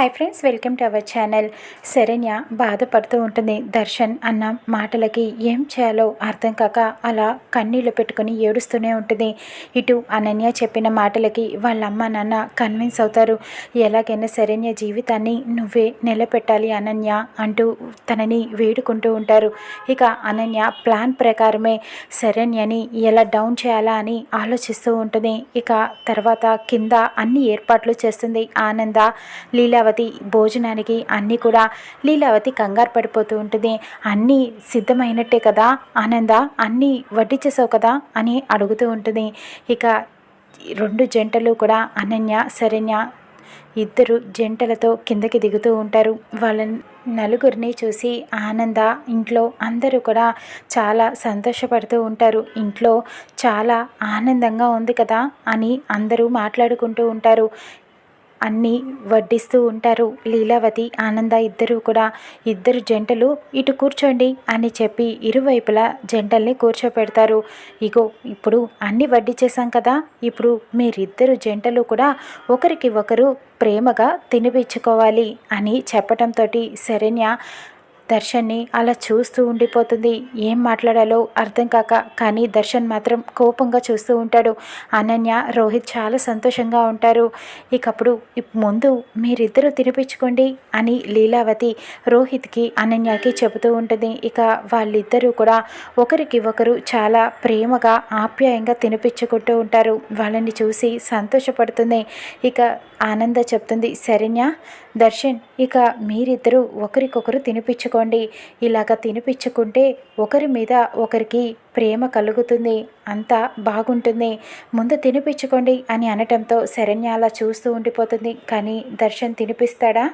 Hi friends welcome to our channel Saranya బాధపడుతూ ఉంటుంది. దర్శన్ అన్న మాటలకి ఏం చేయాలో అర్థం కాక అలా కన్నీళ్ళు పెట్టుకుని ఏడుస్తూనే ఉంటుంది. ఇటు అనన్య చెప్పిన మాటలకి వాళ్ళ అమ్మ నాన్న కన్విన్స్ అవుతారు. ఎలాగైనా శరణ్య జీవితాన్ని నువ్వే నిలబెట్టాలి అనన్య అంటూ తనని వేడుకుంటూ ఉంటారు. ఇక అనన్య ప్లాన్ ప్రకారమే శరణ్యని ఎలా డౌన్ చేయాలా అని ఆలోచిస్తూ ఉంటుంది. ఇక తర్వాత కింద అన్ని ఏర్పాట్లు చేస్తుంది ఆనంద. లీలావతి లీలావతి భోజనానికి అన్నీ కూడా లీలావతి కంగారు పడిపోతూ ఉంటుంది. అన్నీ సిద్ధమైనట్టే కదా ఆనంద? అన్నీ వడ్డించేసావు కదా అని అడుగుతూ ఉంటుంది. ఇక రెండు జంటలు కూడా అనన్య శరణ్య ఇద్దరు జంటలతో కిందకి దిగుతూ ఉంటారు. వాళ్ళ నలుగురిని చూసి ఆనంద ఇంట్లో అందరూ కూడా చాలా సంతోషపడుతూ ఉంటారు. ఇంట్లో చాలా ఆనందంగా ఉంది కదా అని అందరూ మాట్లాడుకుంటూ ఉంటారు. అన్నీ వడ్డిస్తూ ఉంటారు. లీలావతి ఆనంద ఇద్దరు కూడా ఇద్దరు జంటలు ఇటు కూర్చోండి అని చెప్పి ఇరువైపులా జంటల్ని కూర్చోపెడతారు. ఇగో ఇప్పుడు అన్ని వడ్డించేశాం కదా ఇప్పుడు మీరిద్దరు జంటలు కూడా ఒకరికి ఒకరు ప్రేమగా తినిపించుకోవాలి అని చెప్పటంతో శరణ్య దర్శన్ని అలా చూస్తూ ఉండిపోతుంది. ఏం మాట్లాడాలో అర్థం కాక కానీ దర్శన్ మాత్రం కోపంగా చూస్తూ ఉంటాడు. అనన్య రోహిత్ చాలా సంతోషంగా ఉంటారు. ఇకప్పుడు ముందు మీరిద్దరూ తినిపించుకోండి అని లీలావతి రోహిత్కి అనన్యకి చెబుతూ ఉంటుంది. ఇక వాళ్ళిద్దరూ కూడా ఒకరికి ఒకరు చాలా ప్రేమగా ఆప్యాయంగా తినిపించుకుంటూ ఉంటారు. వాళ్ళని చూసి సంతోషపడుతుంది. ఇక ఆనంద చెప్తుంది శరణ్య దర్శన్ ఇక మీరిద్దరూ ఒకరికొకరు తినిపించుకోండి ఇలాగ తినిపించుకుంటే ఒకరి మీద ఒకరికి ప్రేమ కలుగుతుంది. అంతా బాగుంటుంది. ముందు తినిపించుకోండి అని అనటంతో శరణ్య అలా చూస్తూ ఉండిపోతుంది. కానీ దర్శన్ తినిపిస్తాడా?